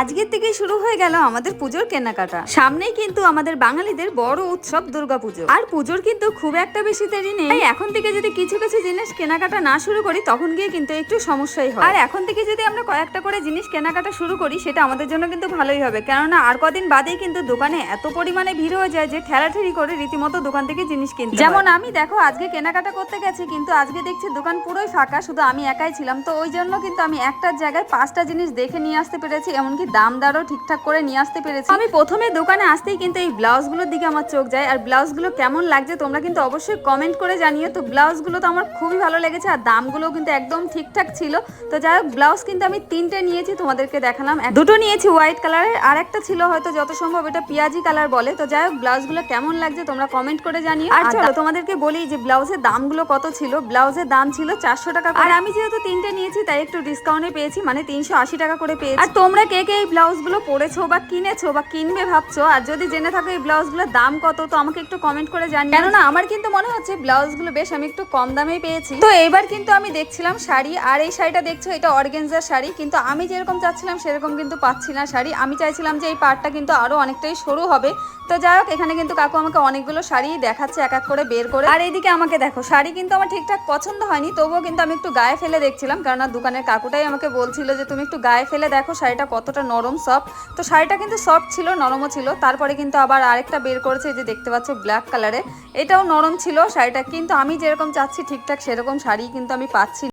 আজকের থেকেই শুরু হয়ে গেল আমাদের পুজোর কেনাকাটা। সামনেই কিন্তু আমাদের বাঙালিদের বড় উৎসব দুর্গাপুজো। আর পুজোর কিন্তু খুব একটা বেশি দেরি নেই। এখন থেকে যদি কিছু কিছু জিনিস কেনাকাটা না শুরু করি, তখন গিয়ে কিন্তু একটু সমস্যাই হয়। আর এখন থেকে যদি আমরা কয়েকটা করে জিনিস কেনাকাটা শুরু করি, সেটা আমাদের জন্য কিন্তু ভালোই হবে। কেননা আর কদিন বাদেই কিন্তু দোকানে এত পরিমাণে ভিড় হয়ে যায় যে ঠেলাঠেলি করে রীতিমতো দোকান থেকে জিনিস কিনতে যেমন আমি, দেখো, আজকে কেনাকাটা করতে গেছি, কিন্তু আজকে দেখছি দোকান পুরোই ফাঁকা, শুধু আমি একাই ছিলাম। তো ওই জন্য কিন্তু আমি একটার জায়গায় পাঁচটা জিনিস দেখে নিয়ে আসতে পেরেছি এমনকি দাম দরও ঠিকঠাক করে নিয়ে আসতে পেরেছি। আমি প্রথমে দোকানে আসতেই কিন্তু এই ব্লাউজগুলোর দিকে আমার চোখ যায় আর ব্লাউজগুলো কেমন লাগছে তোমরা কিন্তু অবশ্যই কমেন্ট করে জানিও। তো ব্লাউজগুলো তো আমার খুবই ভালো লেগেছে আর দামগুলো কিন্তু একদম ঠিকঠাক ছিল। তো যাই হোক ব্লাউজ কিন্তু আমি তিনটে নিয়েছি তোমাদেরকে দেখালাম। দুটো নিয়েছি হোয়াইট কালারের আর একটা ছিল হয়তো যত সম্ভব এটা পিয়াজি কালার বলে। তো যাই হোক ব্লাউজগুলো কেমন লাগছে তোমরা কমেন্ট করে জানিও। আর চলো তোমাদেরকে বলি যে ব্লাউজের দামগুলো কত ছিল। ব্লাউজের দাম ছিল চারশো টাকা আর আমি যেহেতু তিনটে নিয়েছি তাই একটু ডিসকাউন্টে পেয়েছি মানে তিনশো আশি টাকা করে পেয়েছি। আর তোমরা কে কে এই ব্লাউজগুলো পরেছো বা কিনেছো বা কিনবে ভাবছ? আর যদি জেনে থাকো এই ব্লাউজগুলোর দাম কত, তো আমাকে একটু কমেন্ট করে জানিও। কেননা আমার কিন্তু মনে হচ্ছে ব্লাউজগুলো বেশ আমি একটু কম দামেই পেয়েছি। তো এবার কিন্তু আমি দেখছিলাম শাড়ি, আর এই শাড়িটা দেখছ, এটা অর্গেনজার শাড়ি। কিন্তু আমি যেরকম চাচ্ছিলাম, সেরকম কিন্তু পাচ্ছি না শাড়ি। আমি চাইছিলাম যে এই পার্টটা কিন্তু আরও অনেকটাই সরু হবে। তো যাই হোক, এখানে কিন্তু কাকু আমাকে অনেকগুলো শাড়ি দেখাচ্ছে, এক এক করে বের করে। আর এইদিকে আমাকে দেখো, শাড়ি কিন্তু আমার ঠিকঠাক পছন্দ হয়নি, তবুও কিন্তু আমি একটু গায়ে ফেলে দেখছিলাম। কারণ দোকানের কাকুটাই আমাকে বলছিল যে, তুমি একটু গায়ে ফেলে দেখো শাড়িটা কতটা নরম সফট তো শাড়িটা কিন্তু সফট ছিল, নরমও ছিল তারপরে কিন্তু আবার আরেকটা বের করেছে যে দেখতে পাচ্ছ ব্ল্যাক কালারে এটাও নরম ছিল শাড়িটা, কিন্তু আমি যেরকম চাচ্ছি ঠিকঠাক সেরকম শাড়ি কিন্তু আমি পাচ্ছি।